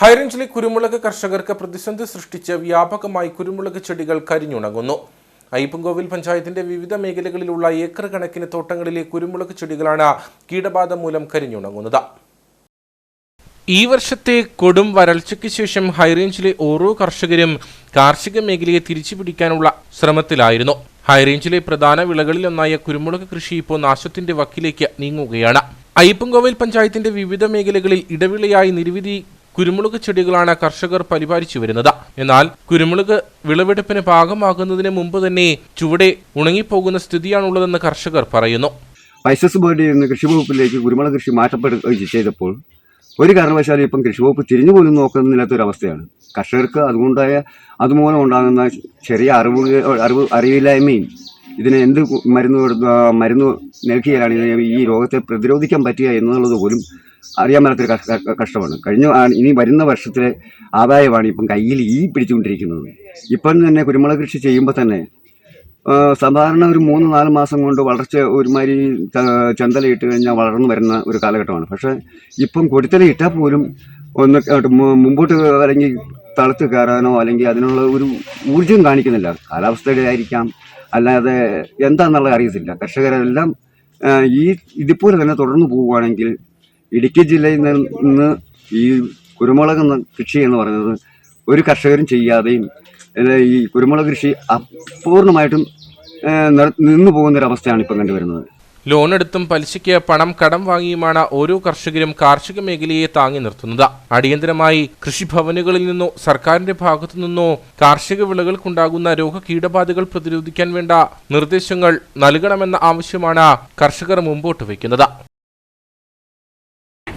ഹൈറേഞ്ചിലെ കുരുമുളക് കർഷകർക്ക് പ്രതിസന്ധി സൃഷ്ടിച്ച് വ്യാപകമായി കുരുമുളക് ചെടികൾ കരിഞ്ഞുണങ്ങുന്നു. അയ്യപ്പൻകോവിൽ പഞ്ചായത്തിന്റെ വിവിധ മേഖലകളിലുള്ള ഏക്കർ കണക്കിന് തോട്ടങ്ങളിലെ കുരുമുളക് ചെടികളാണ് കീടബാധ മൂലം കരിഞ്ഞുണങ്ങുന്നത്. ഈ വർഷത്തെ കൊടും വരൾച്ചയ്ക്ക് ശേഷം ഹൈറേഞ്ചിലെ ഓരോ കർഷകരും കാർഷിക മേഖലയെ തിരിച്ചുപിടിക്കാനുള്ള ശ്രമത്തിലായിരുന്നു. ഹൈറേഞ്ചിലെ പ്രധാന വിളകളിലൊന്നായ കുരുമുളക് കൃഷി ഇപ്പോൾ നാശത്തിന്റെ വക്കിലേക്ക് നീങ്ങുകയാണ്. അയ്യപ്പൻകോവിൽ പഞ്ചായത്തിന്റെ വിവിധ മേഖലകളിൽ ഇടവിളയായി നിരവധി കുരുമുളക് ചെടികളാണ് കർഷകർ പരിപാലിച്ചു വരുന്നത്. എന്നാൽ കുരുമുളക് വിളവെടുപ്പിന് പാകമാകുന്നതിന് മുമ്പ് തന്നെ ചുവടെ ഉണങ്ങിപ്പോകുന്ന സ്ഥിതിയാണുള്ളതെന്ന് കർഷകർ പറയുന്നു. ഐസസ് ബോർഡിൽ നിന്ന് കൃഷി വകുപ്പിലേക്ക് കുരുമുളക് കൃഷി മാറ്റപ്പെടുകയും ചെയ്തപ്പോൾ ഒരു കാരണവശാലും ഇപ്പം കൃഷി വകുപ്പ് തിരിഞ്ഞു പോലും നോക്കുന്നില്ലാത്ത ഒരു അവസ്ഥയാണ് കർഷകർക്ക് അതുകൊണ്ടായ അതുമൂലം ഉണ്ടാകുന്ന ചെറിയ അറിവ് അറിവ് അറിവില്ലായ്മയും ഇതിനെ എന്ത് മരുന്ന് മരുന്ന് നൽകിയാലാണ് ഈ രോഗത്തെ പ്രതിരോധിക്കാൻ പറ്റുക എന്നുള്ളത് പോലും അറിയാൻ മേലാത്തൊരു കഷ്ടമാണ്. കഴിഞ്ഞ ഇനി വരുന്ന വർഷത്തിലെ ആദായമാണ് ഇപ്പം കയ്യിൽ ഈ പിടിച്ചുകൊണ്ടിരിക്കുന്നത്. ഇപ്പം തന്നെ കുരുമുളക് കൃഷി ചെയ്യുമ്പോൾ തന്നെ സാധാരണ ഒരു മൂന്ന് നാല് മാസം കൊണ്ട് വളർച്ച ഒരുമാതിരി ചന്തലയിട്ട് കഴിഞ്ഞാൽ വളർന്നു വരുന്ന ഒരു കാലഘട്ടമാണ്. പക്ഷേ ഇപ്പം കൊടുത്തല ഇട്ടാൽ പോലും ഒന്ന് മുമ്പോട്ട് അല്ലെങ്കിൽ തളത്ത് കയറാനോ അല്ലെങ്കിൽ അതിനുള്ള ഒരു ഊർജം കാണിക്കുന്നില്ല. കാലാവസ്ഥയുടെ ആയിരിക്കാം അല്ലാതെ എന്താണെന്നുള്ളത് അറിയത്തില്ല. കർഷകരെല്ലാം ഈ ഇതുപോലെ തന്നെ തുടർന്ന് പോവുകയാണെങ്കിൽ ഇടുക്കി ജില്ലയിൽ നിന്ന് ഈ കുരുമുളക് കൃഷി എന്ന് പറയുന്നത് ഒരു കർഷകരും ചെയ്യാതെയും ഈ കുരുമുളക് കൃഷി അപൂർണമായിട്ടും നിന്നു പോകുന്നൊരവസ്ഥയാണ് ഇപ്പം കണ്ടുവരുന്നത്. ലോൺ എടുത്തും പലിശയ്ക്ക് പണം കടം വാങ്ങിയുമാണ് ഓരോ കർഷകരും കാർഷിക മേഖലയെ താങ്ങി നിർത്തുന്നത്. അടിയന്തരമായി കൃഷിഭവനുകളിൽ നിന്നോ സർക്കാരിന്റെ ഭാഗത്തു നിന്നോ കാർഷിക വിളകൾക്കുണ്ടാകുന്ന രോഗ കീടബാധകൾ പ്രതിരോധിക്കാൻ വേണ്ട നിർദ്ദേശങ്ങൾ നൽകണമെന്ന ആവശ്യമാണ് കർഷകർ മുമ്പോട്ട് വയ്ക്കുന്നത്.